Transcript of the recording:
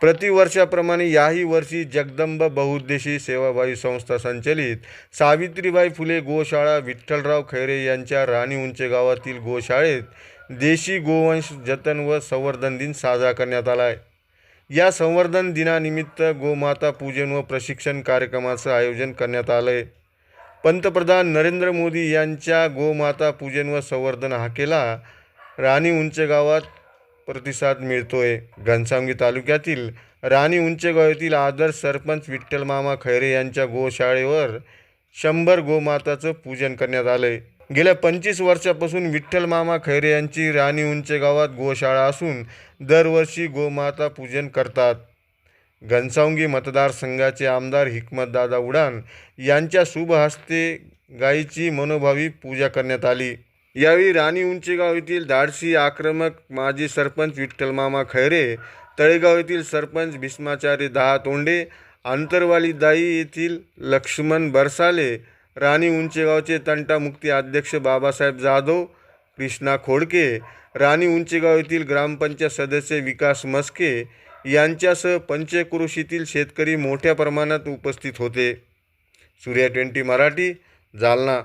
प्रतिवर्षाप्रमाणे याही वर्षी जगदंब बहुद्देशी सेवाभावी संस्था संचलित. सावित्रीबाई फुले गोशाळा विठ्ठलराव खैरे यांच्या राणी उंचे गावातील गोशाळेत देशी गोवंश जतन व संवर्धन दिन साजरा करण्यात आला आहे. या संवर्धन दिनानिमित्त गोमाता पूजन व प्रशिक्षण कार्यक्रमाचं आयोजन करण्यात आलं आहे. पंतप्रधान नरेंद्र मोदी यांच्या गोमाता पूजन व संवर्धन हाकेला राणी उंचे गावात प्रतिसाद मिळतोय. घनसावंगी तालुक्यातील राणी उंचेगाव येथील आदर्श सरपंच विठ्ठल मामा खैरे यांच्या गोशाळेवर शंभर गोमाताचं पूजन करण्यात आलंय. गेल्या पंचवीस वर्षापासून विठ्ठल मामा खैरे यांची राणी उंचे गावात गोशाळा असून दरवर्षी गोमाता पूजन करतात. घनसावंगी मतदारसंघाचे आमदार हिकमतदादा उडान यांच्या शुभ हस्ते गायीची मनोभावी पूजा करण्यात आली. यावेळी राणी उंचेगाव येथील धाडसी आक्रमक माजी सरपंच विठ्ठलमामा खैरे तळेगाव येथील सरपंच भीष्माचार्य दहा तोंडे आंतरवाली दाई येथील लक्ष्मण बरसाले राणी उंचेगावचे तंटामुक्ती अध्यक्ष बाबासाहेब जाधव कृष्णा खोडके राणी उंचेगाव येथील ग्रामपंचायत सदस्य विकास मस्के यांच्यासह पंचक्रोशीतील शेतकरी मोठ्या प्रमाणात उपस्थित होते. सूर्या ट्वेंटी मराठी जालना.